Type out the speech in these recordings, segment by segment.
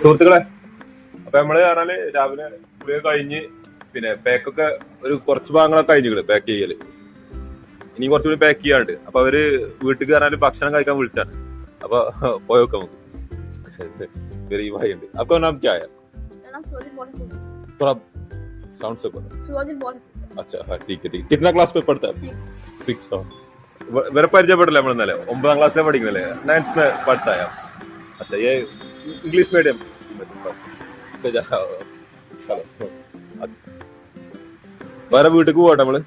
സുഹൃത്തുക്കളെ അപ്പൊ നമ്മള് പറഞ്ഞാല് രാവിലെ കുളിയൊക്കെ കഴിഞ്ഞ് പിന്നെ പാക്കൊക്കെ ഒരു കുറച്ച് ഭാഗങ്ങളൊക്കെ കഴിഞ്ഞിട്ട് പാക്ക് ചെയ്യല് ഇനി കുറച്ചുകൂടി പാക്ക് ചെയ്യാണ്ട് അപ്പൊ അവര് വീട്ടിൽ കയറാനും ഭക്ഷണം കഴിക്കാൻ വിളിച്ചാണ് അപ്പൊ പോയൊക്കെ നമുക്ക് ഗരീബായി ഉണ്ട് അപ്പൊ നാം क्या है मेरा नाम सूरज बॉलीवुड थोड़ा साउंड से बोलो सूरज बॉलीवुड अच्छा हाँ ठीक है ठीक कितना क्लास में पढ़ता है सिक्स വേറെ പരിചയപ്പെട്ടില്ല നമ്മൾ ഇന്നലെ ഒമ്പതാം ക്ലാസ്സിലെ പഠിക്കുന്നില്ലേ നയൻത്ത് പഠിത്ത अच्छा ഇംഗ്ലീഷ് മീഡിയം. വേറെ വീട്ടിക്ക് പോകട്ടെ നമ്മൾ?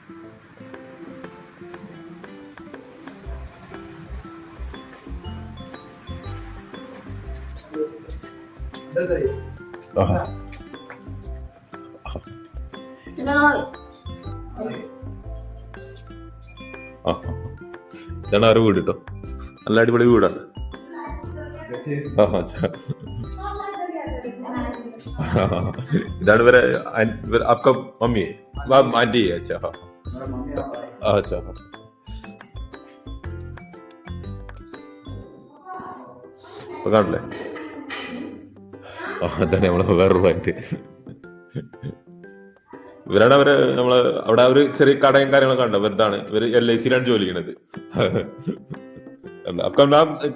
ഇതാണ് ആറ് വീട് കേട്ടോ. നല്ല അടിപൊളി വീടാണ്. ഇതാണ് ഇവരെ ആപ്ക മമ്മി ആന്റി അച്ഛാ അച്ഛാ കാണില്ലേ അതാണ് നമ്മളെ വേറൊരുമായിട്ട് ഇവരാണ് അവർ നമ്മൾ അവിടെ ഒരു ചെറിയ കടയും കാര്യങ്ങളൊക്കെ ഉണ്ട്? വെറുതാണ്. ഇവർ എൽ ഐ സിയിലാണ് ജോലി ചെയ്യണത്. അപ്പൊ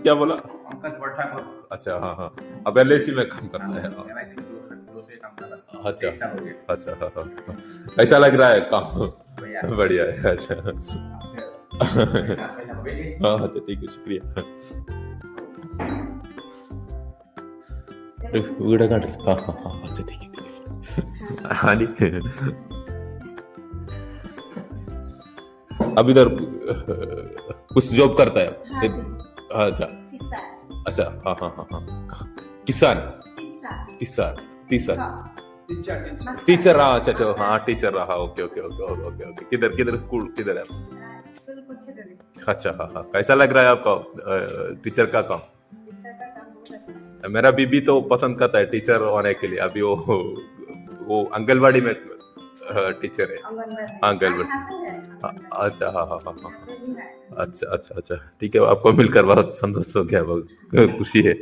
ഞാൻ പോലെ. पंकज भट्टा को अच्छा हाँ हाँ अब एल आई सी में काम करता है हाँ, एलआईसी में दो दो से काम कर रहा था अच्छा तेईस साल हो गए अच्छा हाँ हाँ हाँ। कैसा लग रहा है काम भैया बढ़िया है अच्छा आपसे पैसा भेजिए हाँ अच्छा ठीक है शुक्रिया വീടൊക്കെ കണ്ടില്ല हाँ हाँ हाँ अच्छा ठीक है ठीक है हाँ जी अब इधर कुछ जॉब करता है हाँ, अच्छा किस्सा अच्छा हाँ हाँ हाँ हाँ। किसान। किस्सा किसान तीसर हाँ। मस्त टीचर हाँ अच्छा अच्छा हाँ टीचर रहा okay okay okay okay okay किधर किधर स्कूल किधर है? हाँ, स्कूल कुछ डले अच्छा हाँ हाँ। कैसा लग रहा है आपका टीचर का काम? काम बहुत अच्छा है। मेरा बीबी तो पसंद करता है टीचर होने के लिए। अभी वो वो आंगनबाड़ी में टीचर है आंगनबाड़ी आंगनबाड़ी। हाँ, यहाँ पे है हाँ, आंगनबाड़ी। अच्छा हाँ हाँ हाँ हाँ यहाँ पे भी है अच्छा अच्छा अच्छा ठीक है आपको मिलकर बहुत संतोष हो गया बहुत खुशी है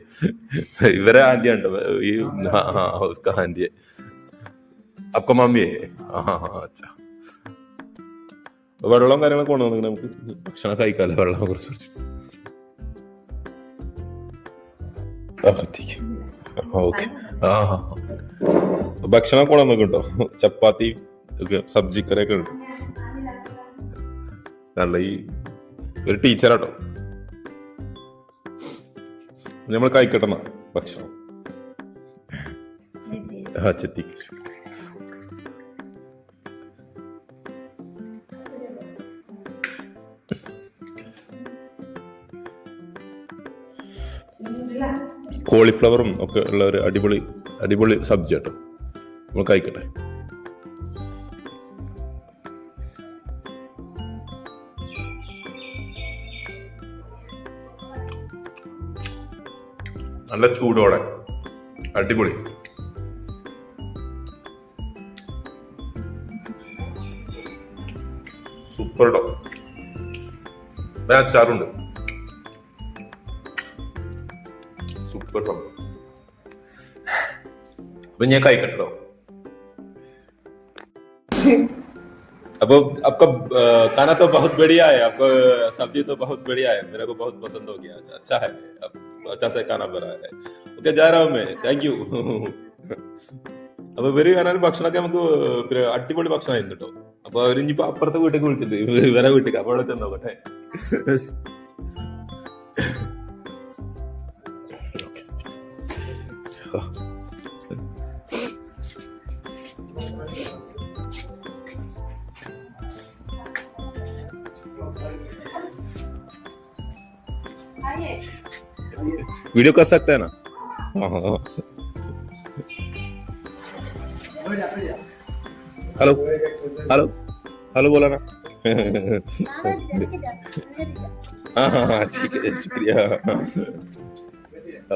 इवरे आंटी ഉണ്ട് ഈ हाँ हाँ उसका आंटी है आपका मम्मी है हाँ हाँ हाँ अच्छा വെള്ളവും കാര്യങ്ങളൊക്കെ കൊണ്ടുവന്നു നമുക്ക് ഭക്ഷണം കഴിക്കാമല്ലോ വെള്ളം കുറച്ച് കുടിച്ചിട്ട് ഓക്കെ ആ ഹാ ഭക്ഷണം കൊണ്ടുവന്നു കേട്ടോ ചപ്പാത്തി ഒക്കെ സബ്ജിക്കനൊക്കെ ഉണ്ട്. നല്ല ഈ ഒരു ടീച്ചറാട്ടോ നമ്മൾ കഴിക്കട്ടെന്ന ഭക്ഷണം. ആ ചെത്തിക്ക് കോളിഫ്ലവറും ഒക്കെ ഉള്ള ഒരു അടിപൊളി അടിപൊളി സബ്ജി കേട്ടോ നമ്മൾ കഴിക്കട്ടെ. നല്ല ചൂടോടെ. അടിപൊളി. സൂപ്പർ ഡോ അച്ചാറുണ്ട്. സൂപ്പർ ഡോ അപ്പൊ ഞാൻ കഴിക്കട്ടോ अब आपका अ, खाना तो बहुत बढ़िया है आपका सब्जी तो बहुत बढ़िया है मेरे को बहुत पसंद हो गया अच्छा अच्छा है अब अच्छा से खाना बना है ओके जा रहा हूँ मैं താങ്ക് യു അപ്പൊ ഇവര് കാണാൻ ഭക്ഷണമൊക്കെ നമുക്ക് പിന്നെ അടിപൊളി ഭക്ഷണമായിരുന്നു കേട്ടോ അപ്പൊ അവര് ഇനിയിപ്പോ അപ്പുറത്തെ വീട്ടിലേക്ക് വിളിച്ചിട്ട് ഇവരെ വീട്ടിലേക്ക് അപ്പൊ അവിടെ ചെന്ന് वीडियो कर सकते हैं ना? हाँ हाँ हाँ। हेलो हेलो हेलो बोला ना। हाँ हाँ हाँ ठीक है शुक्रिया।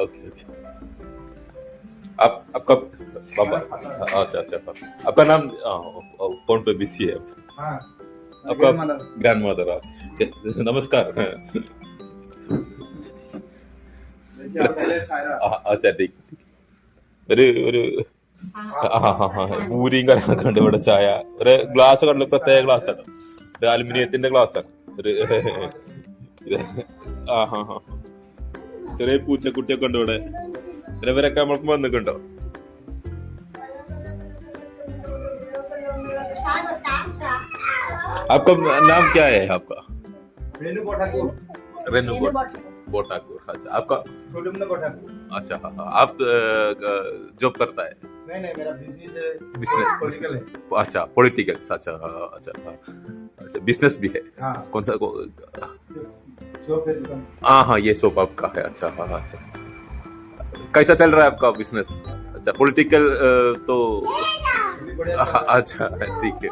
Okay okay. आप आपका पापा हाँ, अच्छा अच्छा पापा आपका नाम फ़ोन पे बिज़ी है। हाँ। आपका ग्रैंड मदर नमस्कार। देखिए आप पहले चाय रहा हाँ, अच्छा ठीक ഒരു ഒരു ആ, ആ, ആ, പൂരിയും കാര്യങ്ങളൊക്കെ ഉണ്ട് ഇവിടെ ചായ ഒരു ഗ്ലാസ് കണ്ടു പ്രത്യേക ഗ്ലാസ് ആണ് ഒരു അലുമിനിയത്തിന്റെ ഗ്ലാസ് ആണ് ഒരു ആ ഹാ ഹാ ചെറിയ പൂച്ചക്കുട്ടിയൊക്കെ ഉണ്ട് ഇവിടെ പിന്നെ ഇവരൊക്കെ നമ്മൾക്ക് വന്നിട്ടുണ്ടോ आपका नाम क्या है आपका रेनू बोर ठाकुर अच्छा आपका अच्छा हाँ, हाँ, आप जॉब करता है? नहीं नहीं मेरा बिज़नेस पॉलिटिकल है। अच्छा पॉलिटिकल अच्छा हाँ, अच्छा अच्छा बिज़नेस भी है। कौन सा को हाँ हाँ ये शॉप आपका है अच्छा हाँ अच्छा। कैसा चल रहा है आपका बिज़नेस अच्छा पॉलिटिकल तो अच्छा ठीक है।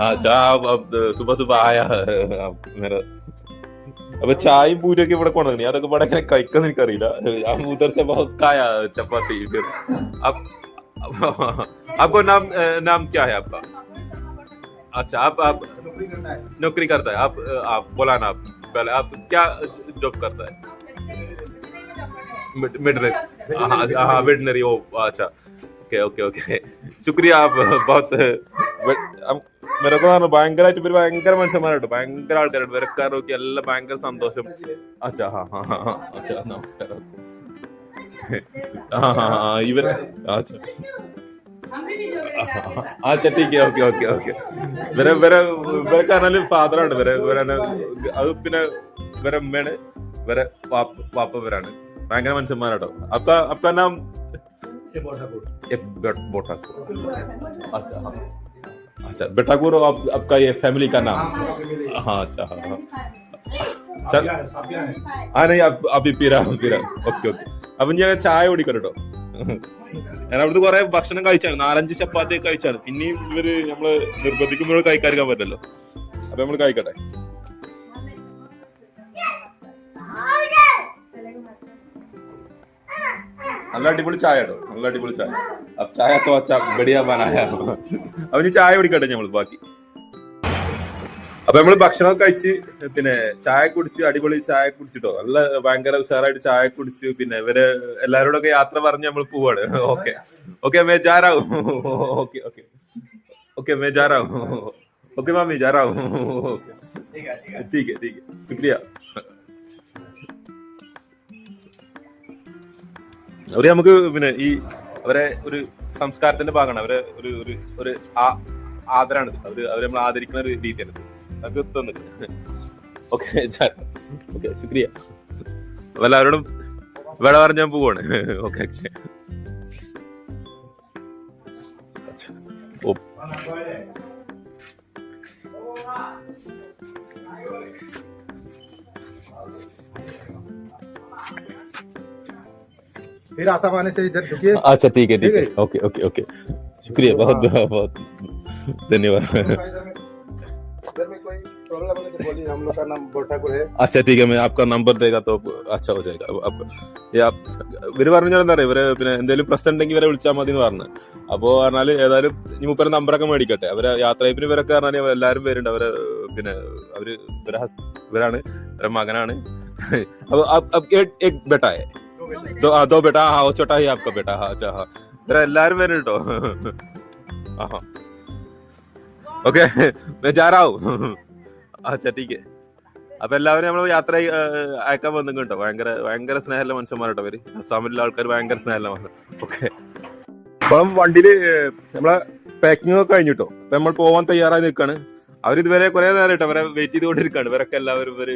अच्छा अब अब सुबह सुबह आया अब मेरा അപ്പൊ ചായയും പൂരൊക്കെ ഇവിടെ കൊണ്ടുവന്നു അതൊക്കെ ഇവിടെ ഇങ്ങനെ കഴിക്കുന്ന എനിക്കറിയില്ല ഞാൻ ഉധർ से बहुत खाया चपाती फिर अब आपको नाम नाम क्या है आपका अच्छा आप आप नौकरी करना है नौकरी करता है आप आप बोला ना आप पहले आप क्या जॉब करता है वेटनरी हाँ वेटनरी ओ अच्छा ഓക്കെ ഓക്കെ ഓക്കെ ശുക്രിയ बहुत ഇവരൊക്കെ പറഞ്ഞു ഭയങ്കരമായിട്ട് ഇവർ ഭയങ്കര മനുഷ്യന്മാരായിട്ട് ഭയങ്കര ആൾക്കാരായിട്ട് ഇവരൊക്കെ നോക്കി എല്ലാം ഭയങ്കര സന്തോഷം. അച്ഛാ ഹാ ഹാ ഹാ അച്ഛാ നമസ്കാരം. ഇവരെ അച്ഛാ. അച്ഛാ ഓക്കെ ഓക്കെ ഓക്കെ. ഇവരെ ഇവരെ ഇവരെ ഫാദറാണ് ഇവരെ. ഇവരാണ് അത് പിന്നെ വരെ ഉമ്മയാണ്. വരെ പാപ്പ വരാണ് ഭയങ്കര മനുഷ്യന്മാരാട്ടോ. അപ്പ അപ്പ നാം ബോട്ടാക്കൂർ അച്ഛാ अच्छा हाँ अच्छा बेटाकुर आप, आपका ये फैमिली का नाम हाँ अच्छा हाँ हाँ सर साफिया है साफिया है ആ नहीं आप अभी पी रहा हूँ पी रहा हूँ ओके ओके അപ്പൊ ഞാൻ ചായ കുടിക്കണം കേട്ടോ ഞാൻ അവിടുന്ന് കുറെ ഭക്ഷണം കഴിച്ചാണ് നാലഞ്ച് ചപ്പാത്തി കഴിച്ചാണ് പിന്നെയും ഇവര് നമ്മള് നിർബന്ധിക്കുമ്പോൾ കഴിക്കാതിരിക്കാൻ പറ്റല്ലോ അപ്പൊ നമ്മള് കഴിക്കട്ടെ നല്ല അടിപൊളി ചായ കേട്ടോ നല്ല അടിപൊളി ചായ അപ്പൊ ചായ ഒക്കെ വച്ചാ ബടിയാ ബനായ അപ്പൊ ഇനി ചായ കുടിക്കട്ടെ നമ്മള് ബാക്കി അപ്പൊ നമ്മള് ഭക്ഷണം കഴിച്ച് പിന്നെ ചായ കുടിച്ച് അടിപൊളി ചായ കുടിച്ചിട്ടോ നല്ല ഭയങ്കര ഉഷാറായിട്ട് ചായ കുടിച്ച് പിന്നെ ഇവര് എല്ലാരോടൊക്കെ യാത്ര പറഞ്ഞ് നമ്മൾ പോവാണ് ഓക്കെ ഓക്കെ മേ ജാറാവും ഓക്കെ ഓക്കെ ഓക്കെ മേ ജാറാവും ഓക്കെ മാമി ജാറാവും ठीक है ठीक है ठीक है ठीक है शुक्रिया അവർ നമുക്ക് പിന്നെ ഈ അവരെ ഒരു സംസ്കാരത്തിന്റെ ഭാഗമാണ്. അവരെ ഒരു ഒരു ഒരു ആ- ആദരാണിത് അവർ അവരെ നമ്മൾ ആദരിക്കുന്ന ഒരു രീതിയാണ്. അത് തന്നിട്ട് ഓക്കെ ഓക്കെ ശുക്രിയ. എല്ലാവരോടും വിട പറഞ്ഞാൽ പോവാണ്. ഓക്കെ फिर आसाम आने से इधर ढुकिए अच्छा ठीक है ठीक है ठीक है। ओके ओके ओके शुक्रिया बहुत बहुत बहुत धन्यवाद इधर में इधर में कोई प्रॉब्लम है तो बोलिए हम लोग का नाम बोठाकुर है अच्छा ठीक है मैं आपका नंबर देगा तो अच्छा हो जाएगा अब- अब ये आप ഇവര് പറഞ്ഞാൽ എന്താ പറയാ ഇവര് പിന്നെ എന്തെങ്കിലും പ്രശ്നം ഉണ്ടെങ്കിൽ ഇവരെ വിളിച്ചാൽ മതി എന്ന് പറഞ്ഞു അപ്പോ പറഞ്ഞാല് ഏതായാലും ഇനി മുപ്പര നമ്പറൊക്കെ മേടിക്കട്ടെ അവരെ യാത്രയപ്പിന് ഇവരൊക്കെ പറഞ്ഞാൽ എല്ലാവരും പേരുണ്ട് അവര് പിന്നെ അവര് ഇവരെ ഹസ്- ഇവരാണ് ഇവരെ മകനാണ് അപ്പൊ അബ്- ദോ അതോ ബേട്ടാ ഹാ ചോട്ടാ ഹി ആപ്കാ ബേട്ടാ ഹാ അച്ഛാ ഹാ ഇത്ര എല്ലാരും വരും കേട്ടോ ആ ഓക്കെ ഞാൻ ജാറാവൂ അച്ഛാ ടീക്ക് അപ്പൊ എല്ലാവരും നമ്മൾ യാത്ര അയക്കാൻ വന്നു കേട്ടോ. ഭയങ്കര ഭയങ്കര സ്നേഹമുള്ള മനുഷ്യന്മാരോട്ടോ അവർ അസാമിലുള്ള ആൾക്കാർ ഭയങ്കര സ്നേഹമുള്ള മനുഷ്യൻ ഓക്കെ. അപ്പം വണ്ടിയിൽ നമ്മളെ പാക്കിംഗ് ഒക്കെ കഴിഞ്ഞിട്ടോ. അപ്പൊ നമ്മൾ പോവാൻ തയ്യാറായി നിൽക്കാണ്. അവരിതുവരെ കുറെ നേരമായിട്ട് അവരെ വെയിറ്റ് ചെയ്തുകൊണ്ടിരിക്കാണ്. ഇവരൊക്കെ എല്ലാവരും ഇവർ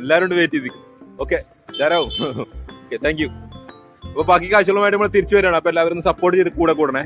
എല്ലാവരും വെയിറ്റ് ചെയ്തിരിക്കും ഓക്കെ ധാരാവും ഓക്കെ താങ്ക് യു അപ്പൊ ബാക്കി കാഴ്ചകളുമായിട്ട് നമ്മൾ തിരിച്ചു വരികയാണ്. അപ്പൊ എല്ലാവരും സപ്പോർട്ട് ചെയ്ത് കൂടെ കൂടണേ.